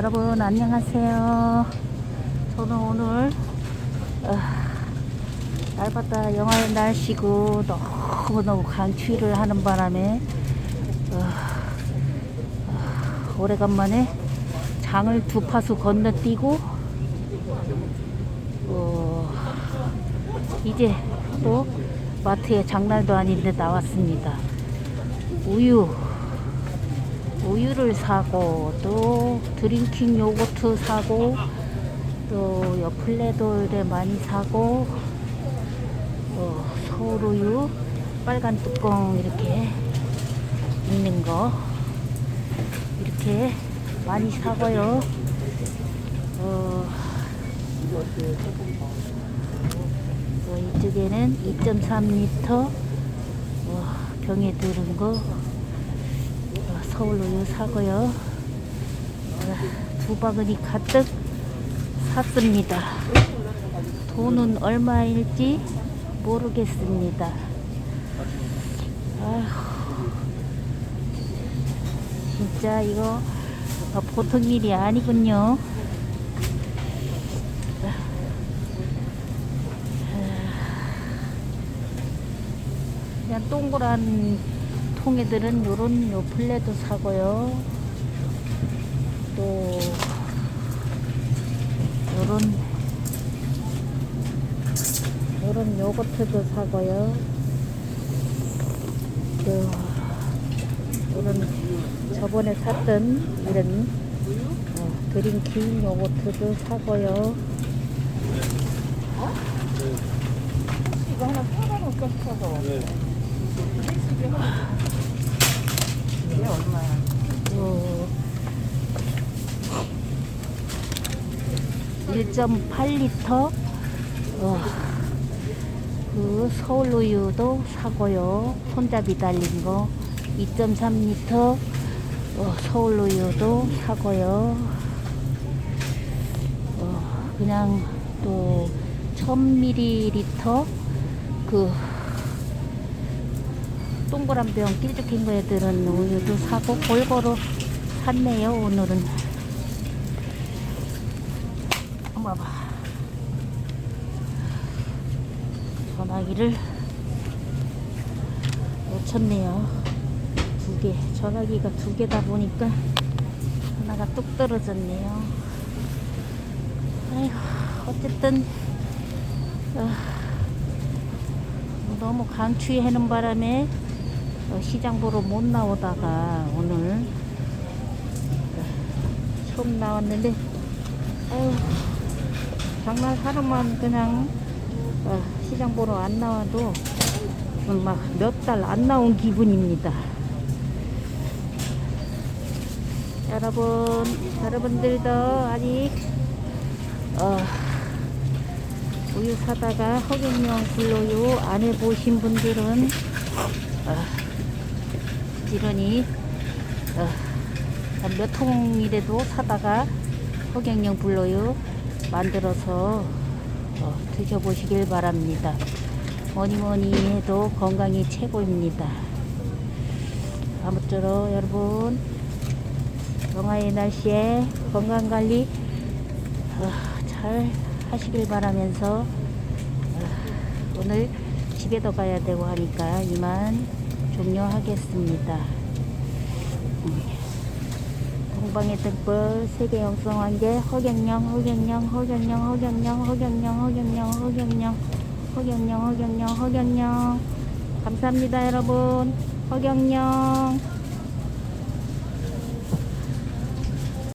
여러분 안녕하세요. 저는 오늘 어, 날봤다 영하의 날씨고 너무너무 강추위를 하는 바람에 어, 어, 오래간만에 장을 두 파수 건너뛰고 어, 이제 또 마트에 장날도 아닌데 나왔습니다. 우유 우유를 사고 또 드링킹 요거트 사고 또 여플레돌에 많이 사고 또 서울우유 빨간 뚜껑 이렇게 있는 거 이렇게 많이 사고요. 어, 또 이쪽에는 2.3리터 어, 병에 들은 거 어, 서울우유 사고요. 어, 두 바구니 가득 샀습니다. 돈은 얼마일지 모르겠습니다. 아휴, 진짜 이거 어, 보통 일이 아니군요. 그냥 동그란 통에들은 요런 요 플레도 사고요. 또 요런 요런 요거트도 사고요. 또 요런 저번에 샀던 이런 어, 드링킹 요거트도 사고요. 이거 하나 사가놓을까 싶어서. 네. 이게 얼마야? 어, 1.8리터 어, 그 서울우유도 사고요. 손잡이 달린 거 2.3리터 어, 서울우유도 사고요. 어, 그냥 또 1000ml 그 동그란 병 길쭉한 거에 들은 우유도 사고 골고루 샀네요 오늘은. 어머 봐. 전화기를 놓쳤네요. 두 개. 전화기가 두 개다 보니까 하나가 뚝 떨어졌네요. 아이고 어쨌든 어, 너무 강추위 하는 바람에 어, 시장 보러 못 나오다가 오늘 어, 처음 나왔는데 아유 장날 하루만 그냥 어, 시장 보러 안 나와도 막 몇 달 안 나온 기분입니다. 여러분 여러분들도 아직 어, 우유 사다가 허경영 불로유 안 해보신 분들은 어, 이러니 어, 한몇 통이라도 사다가 허경영 불로유 만들어서 어, 드셔보시길 바랍니다. 뭐니 뭐니 해도 건강이 최고입니다. 아무쪼록 여러분 영하의 날씨에 건강관리 어, 잘 하시길 바라면서 어, 오늘 집에도 가야 되고 하니까 이만 종료하겠습니다. 음. 동방의 등불 세계 영성 한계 허경영 허경영 허경영 허경영 허경영 허경영 허경영 허경영 허경영 허경영 감사합니다 여러분 허경영